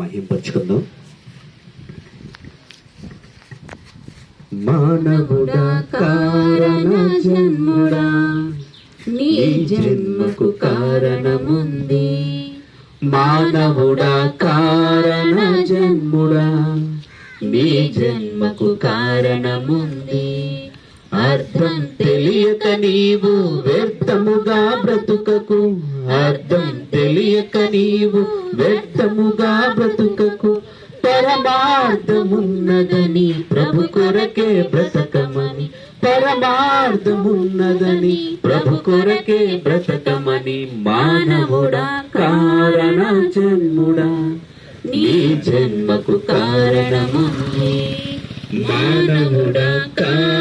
మహింపరుచుకుందాం. మానవుడా కారణ జన్ముడా నీ జన్మకు కారణముంది. మానవుడా కారణ జన్ముడా నీ జన్మకు కారణముంది. అర్థం తెలియక నీవు వ్యర్థముగా బ్రతుకకు. అర్థం తెలియక నీవు వ్యర్థముగా బ్రతుకకు. పరమార్థమున్నదని ప్రభు కొరకే బ్రతకమని. పరమార్థమున్నదని ప్రభు కొరకే బ్రతకమని. మానవుడా కారణ జన్ముడా. నీ జన్మకు కారణముంది మానవుడా కారణ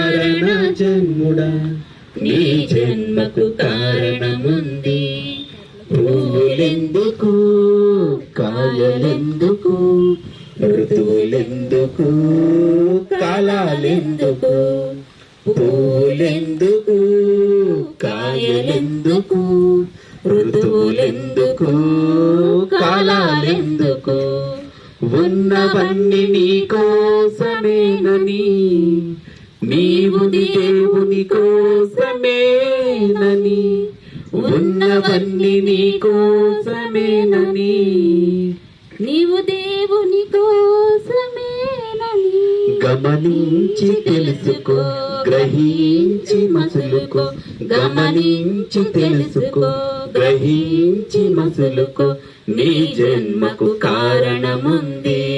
జన్ముడా నీ జన్మకు కారణముంది. పువ్వులెందుకు? కాయలెందుకు? ఋతువులెందుకు? కాలాలెందుకు? పువ్వులెందుకు? కాయలెందుకు? ఋతువులెందుకు? కాలాలెందుకు? ఉన్నవన్నీ నీ కోసమేనని నీవు దేవుని కోసమేనని ఉన్నవన్నీ నీ కోసమేనని నీవు దేవుని కోసమేనని గమనించి తెలుసుకో గ్రహించి మసులుకో. గమనించి తెలుసుకో గ్రహించి మసులుకో. నీ జన్మకు కారణముంది.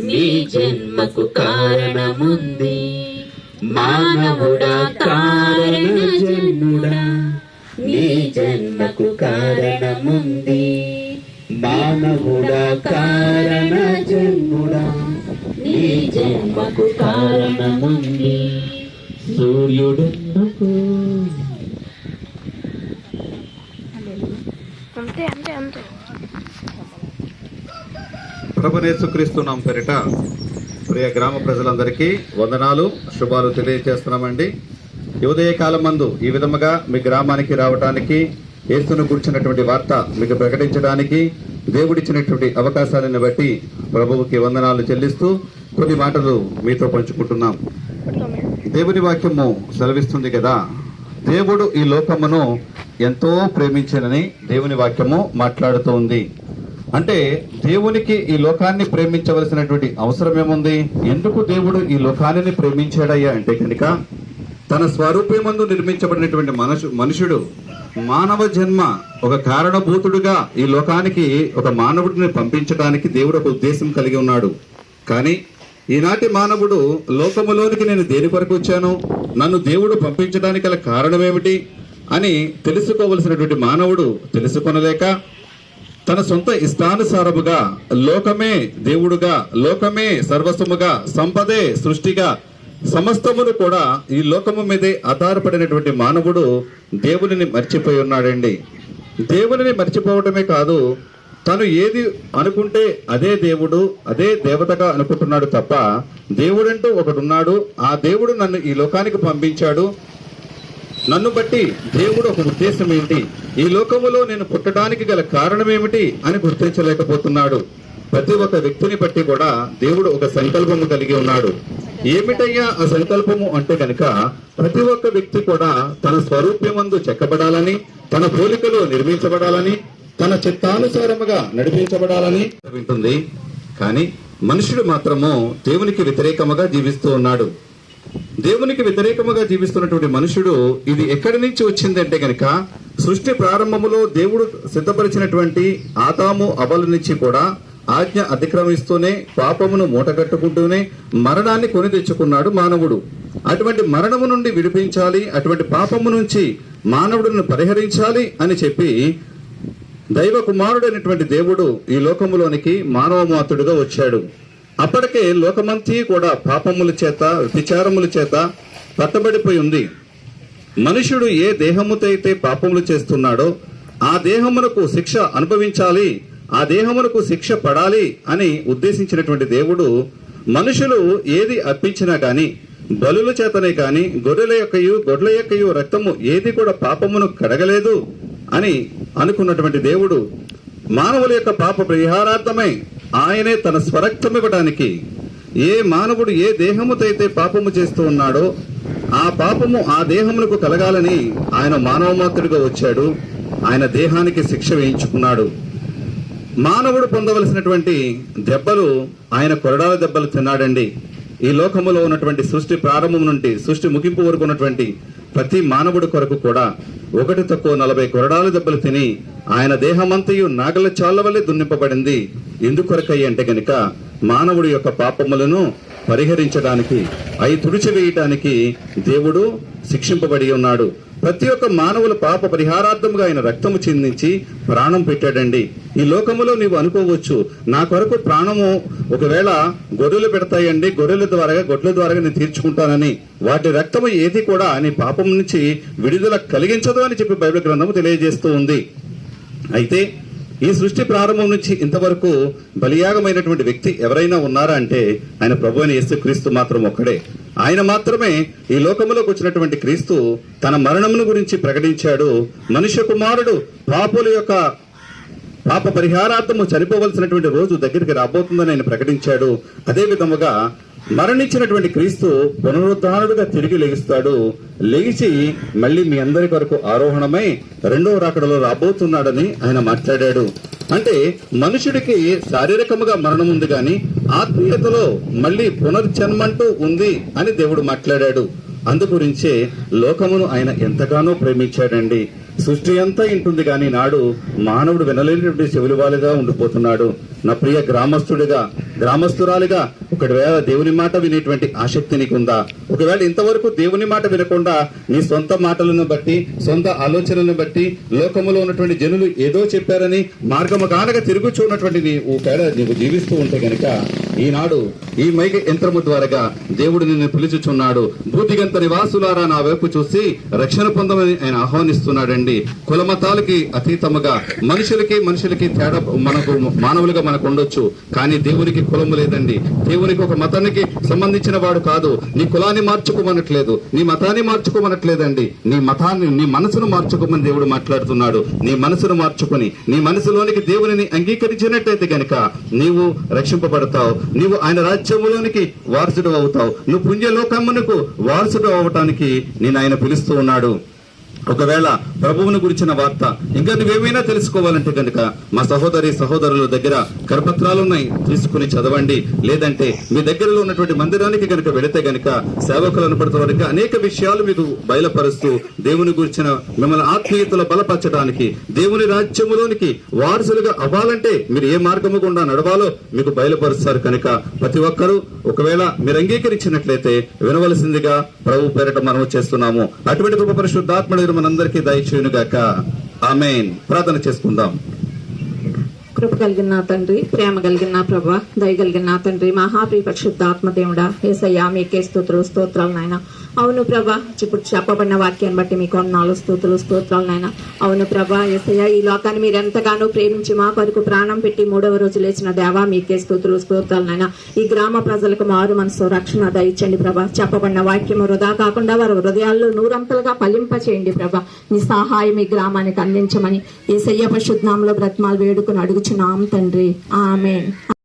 నీ జన్మకు కారణముంది. మానవుడా కారణ జన్ముడా నీ జన్మకు కారణముంది. మానవుడా కారణ జన్ముడా నీ జన్మకు కారణముంది. సూర్యుడెందుకు అంతే అంతే అంతే. ప్రభనేసుక్రీస్తు నామ పేరిట ప్రియ గ్రామ ప్రజలందరికీ వందనాలు శుభాలు తెలియజేస్తున్నామండి ఈ ఉదయకాలం మందు ఈ విధముగా మీ గ్రామానికి రావటానికి ఏస్తును గురించినటువంటి వార్త మీకు ప్రకటించడానికి దేవుడిచ్చినటువంటి అవకాశాలను బట్టి ప్రభువుకి వందనాలు చెల్లిస్తూ కొన్ని మాటలు మీతో పంచుకుంటున్నాం. దేవుని వాక్యము సెలవిస్తుంది కదా దేవుడు ఈ లోకమును ఎంతో ప్రేమించనని దేవుని వాక్యము మాట్లాడుతూ ఉంది అంటే దేవునికి ఈ లోకాన్ని ప్రేమించవలసినటువంటి అవసరం ఏముంది ఎందుకు దేవుడు ఈ లోకాన్ని ప్రేమించాడయ్యా అంటే కనుక తన స్వరూపమందు నిర్మించబడినటువంటి మనుషు మనుషుడు మానవ జన్మ ఒక కారణభూతుడుగా ఈ లోకానికి ఒక మానవుడిని పంపించడానికి దేవుడు ఒక ఉద్దేశం కలిగి ఉన్నాడు. కానీ ఈనాటి మానవుడు లోకములోనికి నేను దేని కొరకు వచ్చాను? నన్ను దేవుడు పంపించడానికి గల కారణమేమిటి అని తెలుసుకోవలసినటువంటి మానవుడు తెలుసుకొనలేక తన సొంత ఇష్టానుసారముగా లోకమే దేవుడుగా లోకమే సర్వస్వముగా సంపదే సృష్టిగా సమస్తమును కూడా ఈ లోకము మీదే ఆధారపడినటువంటి మానవుడు దేవునిని మర్చిపోయి ఉన్నాడండి. దేవునిని మర్చిపోవటమే కాదు తను ఏది అనుకుంటే అదే దేవుడు అదే దేవతగా అనుకుంటున్నాడు తప్ప దేవుడంటూ ఒకడున్నాడు ఆ దేవుడు నన్ను ఈ లోకానికి పంపించాడు నన్ను బట్టి దేవుడు ఒక ఉద్దేశం ఏంటి? ఈ లోకములో నేను పుట్టడానికి గల కారణం ఏమిటి అని గుర్తించలేకపోతున్నాడు. ప్రతి ఒక్క వ్యక్తిని బట్టి కూడా దేవుడు ఒక సంకల్పము కలిగి ఉన్నాడు. ఏమిటయ్యా ఆ సంకల్పము అంటే కనుక ప్రతి ఒక్క వ్యక్తి కూడా తన స్వరూప్యమందు చెక్కబడాలని తన పోలికలో నిర్మించబడాలని తన చిత్తానుసారముగా నడిపించబడాలని వింటుంది. కానీ మనుషుడు మాత్రము దేవునికి వ్యతిరేకముగా జీవిస్తూ ఉన్నాడు. దేవునికి వ్యతిరేకముగా జీవిస్తున్నటువంటి మనుషుడు ఇది ఎక్కడి నుంచి వచ్చిందంటే కనుక సృష్టి ప్రారంభములో దేవుడు సిద్ధపరిచినటువంటి ఆతాము అబలు నుంచి కూడా ఆజ్ఞ అతిక్రమిస్తూనే పాపమును మూటగట్టుకుంటూనే మరణాన్ని కొని తెచ్చుకున్నాడు మానవుడు. అటువంటి మరణము నుండి విడిపించాలి అటువంటి పాపము నుంచి మానవుడిని పరిహరించాలి అని చెప్పి దైవ కుమారుడైనటువంటి దేవుడు ఈ లోకములోనికి మానవ మాతుడుగా వచ్చాడు. అప్పటికే లోకమంతి కూడా పాపముల చేత విచారముల చేత పట్టబడిపోయి ఉంది. మనుషుడు ఏ దేహముతో అయితే పాపములు చేస్తున్నాడో ఆ దేహమునకు శిక్ష అనుభవించాలి ఆ దేహమునకు శిక్ష పడాలి అని ఉద్దేశించినటువంటి దేవుడు మనుషులు ఏది అర్పించినా కానీ బలుల చేతనే కానీ గొర్రెల యొక్కయు గొడ్ల యొక్కయు రక్తము ఏది కూడా పాపమును కడగలేదు అని అనుకున్నటువంటి దేవుడు మానవుల యొక్క పాప పరిహారార్థమై ఆయనే తన స్వరక్తం ఇవ్వడానికి ఏ మానవుడు ఏ దేహముతో అయితే పాపము చేస్తూ ఉన్నాడో ఆ పాపము ఆ దేహమునకు కలగాలని ఆయన మానవమాత్రుడిగా వచ్చాడు. ఆయన దేహానికి శిక్ష వేయించుకున్నాడు. మానవుడు పొందవలసినటువంటి దెబ్బలు ఆయన కొరడాల దెబ్బలు తిన్నాడండి. ఈ లోకములో ఉన్నటువంటి సృష్టి ప్రారంభం నుండి సృష్టి ముగింపు వరకు ఉన్నటువంటి ప్రతి మానవుడి కొరకు కూడా ఒకటి తక్కువ నలభై కొరడాలు దెబ్బలు తిని ఆయన దేహమంతయు నాగల చాళ్ళ వల్లే దున్నింపబడింది. ఎందుకొరకయ్యంటే గనుక మానవుడి యొక్క పాపములను పరిహరించడానికి అవి తుడిచివేయటానికి దేవుడు శిక్షింపబడి ఉన్నాడు. ప్రతి ఒక్క మానవుల పాప పరిహారార్థముగా ఆయన రక్తము చిందించి ప్రాణం పెట్టాడండి. ఈ లోకములో నీవు అనుకోవచ్చు నా కొరకు ప్రాణము ఒకవేళ గొర్రెలు పెడతాయండి గొర్రెల ద్వారా గొడ్ల ద్వారా నేను తీర్చుకుంటానని. వాటి రక్తము ఏది కూడా నీ పాపం నుంచి విడుదల కలిగించదు అని చెప్పి బైబిల్ గ్రంథము తెలియజేస్తూ ఉంది. అయితే ఈ సృష్టి ప్రారంభం నుంచి ఇంతవరకు బలియాగమైనటువంటి వ్యక్తి ఎవరైనా ఉన్నారా అంటే ఆయన ప్రభు అని యేసుక్రీస్తు మాత్రం ఒక్కడే. ఆయన మాత్రమే ఈ లోకములోకి వచ్చినటువంటి క్రీస్తు తన మరణమును గురించి ప్రకటించాడు. మనుష్య కుమారుడు పాపుల యొక్క పాప పరిహారార్థము చనిపోవలసినటువంటి రోజు దగ్గరికి రాబోతుందని ఆయన ప్రకటించాడు. అదే విధముగా మరణించినటువంటి క్రీస్తు పునరుద్ధానుడుగా తిరిగి లెగిస్తాడు లెగిచి మళ్ళీ మీ అందరి కొరకు ఆరోహణమై రెండవ రాకడలో రాబోతున్నాడని ఆయన మాట్లాడాడు. అంటే మనుషుడికి శారీరకముగా మరణం ఉంది గాని ఆత్మీయతలో మళ్ళీ పునర్జన్మంటూ ఉంది అని దేవుడు మాట్లాడాడు. అందుగురించే లోకమును ఆయన ఎంతగానో ప్రేమించాడండి. సృష్టి అంతా ఇంటుంది గాని నాడు మానవుడు వినలేనటువంటి చెవులువాలుగా ఉండిపోతున్నాడు. నా ప్రియ గ్రామస్తుడిగా గ్రామస్తురాలిగా ఒకవేళ దేవుని మాట వినేటువంటి ఆసక్తి నీకుందా? ఒకవేళ ఇంతవరకు దేవుని మాట వినకుండా నీ సొంత మాటలను బట్టి సొంత ఆలోచనలను బట్టి లోకంలో ఉన్నటువంటి జనులు ఏదో చెప్పారని మార్గము కానక తిరుగుచూ ఉన్నటువంటి నీ ఒకవేళ నీకు జీవిస్తూ ఉంటే గనుక ఈనాడు ఈ మైక యంత్రము ద్వారాగా దేవుడు నిన్ను పిలుచుచున్నాడు. భూతిగంత నివాసులారా నా వైపు చూసి రక్షణ పొందమని ఆయన ఆహ్వానిస్తున్నాడండి. కులమతాలకి అతీతముగా మనుషులకి మనుషులకి తేడా మనకు మానవులుగా మనకు ఉండొచ్చు కానీ దేవునికి కులము లేదండి. దేవునికి ఒక మతానికి సంబంధించిన వాడు కాదు. నీ కులాన్ని మార్చుకోమనట్లేదు. నీ మతాన్ని మార్చుకోమనట్లేదండి. నీ మతాన్ని నీ మనసును మార్చుకోమని దేవుడు మాట్లాడుతున్నాడు. నీ మనసును మార్చుకుని నీ మనసులోనికి దేవుని అంగీకరించినట్టయితే గనుక నీవు రక్షింపబడతావు. నీవు ఆయన రాజ్యములోనికి వారసుడు అవుతావు. నువ్వు పుణ్యలోకమునకు వారసుడు అవటానికి నేను ఆయన పిలుస్తూ ఉన్నాడు. ఒకవేళ ప్రభువుని గురించిన వార్త ఇంకా నువ్వేమైనా తెలుసుకోవాలంటే కనుక మా సహోదరి సహోదరుల దగ్గర కరపత్రాలు ఉన్నాయి తీసుకుని చదవండి. లేదంటే మీ దగ్గరలో ఉన్నటువంటి మందిరానికి కనుక వెళితే గనుక సేవకులు పడుతున్న అనేక విషయాలు మీకు బయలుపరుస్తూ దేవుని గురించిన మిమ్మల్ని ఆత్మీయతలో బలపరచడానికి దేవుని రాజ్యములోనికి వారసులుగా అవ్వాలంటే మీరు ఏ మార్గము గుండా నడవాలో మీకు బయలుపరుస్తారు కనుక ప్రతి ఒక్కరూ ఒకవేళ మీరు అంగీకరించినట్లయితే వినవలసిందిగా ప్రభు పేరట మనం చేస్తున్నాము. అటువంటి కృప పరిశుద్ధాత్మడు మనందరికీ దయచేయునుగాక. ఆమెన్. ప్రార్థన చేసుకుందాం. కృప కలిగిన నా తండ్రి ప్రేమ కలిగిన నా ప్రభా దయ కలిగిన నా తండ్రి మహాప్రియ పరిశుద్ధాత్మ దేవుడా ఏసయ్యా మీకే స్తోత్రులు స్తోత్రాలు నాయన. అవును ప్రభా. ఇప్పుడు చెప్పబడిన వాక్యాన్ని బట్టి మీకు నాలుగు స్తోత్రులు స్తోత్రాలు నాయన. అవును ప్రభా ఏసయ్య ఈ లోకాన్ని మీరు ఎంతగానో ప్రేమించి మా కొరకు ప్రాణం పెట్టి మూడవ రోజు లేచిన దేవా మీకే స్థూతులు స్తోత్రాలు నాయన. ఈ గ్రామ ప్రజలకు మారు మనసు రక్షణ దయచండి ప్రభా. చెప్పబడిన వాక్యము వృధా కాకుండా వారి హృదయాల్లో నూరంతలుగా ఫలింప చేయండి ప్రభా. మీ సహాయం ఈ గ్రామానికి అందించమని ఏసయ్య పరిశుద్ధాంలో బ్రతమాలు వేడుకుని అడుగుచున్నాం తండ్రి. ఆమె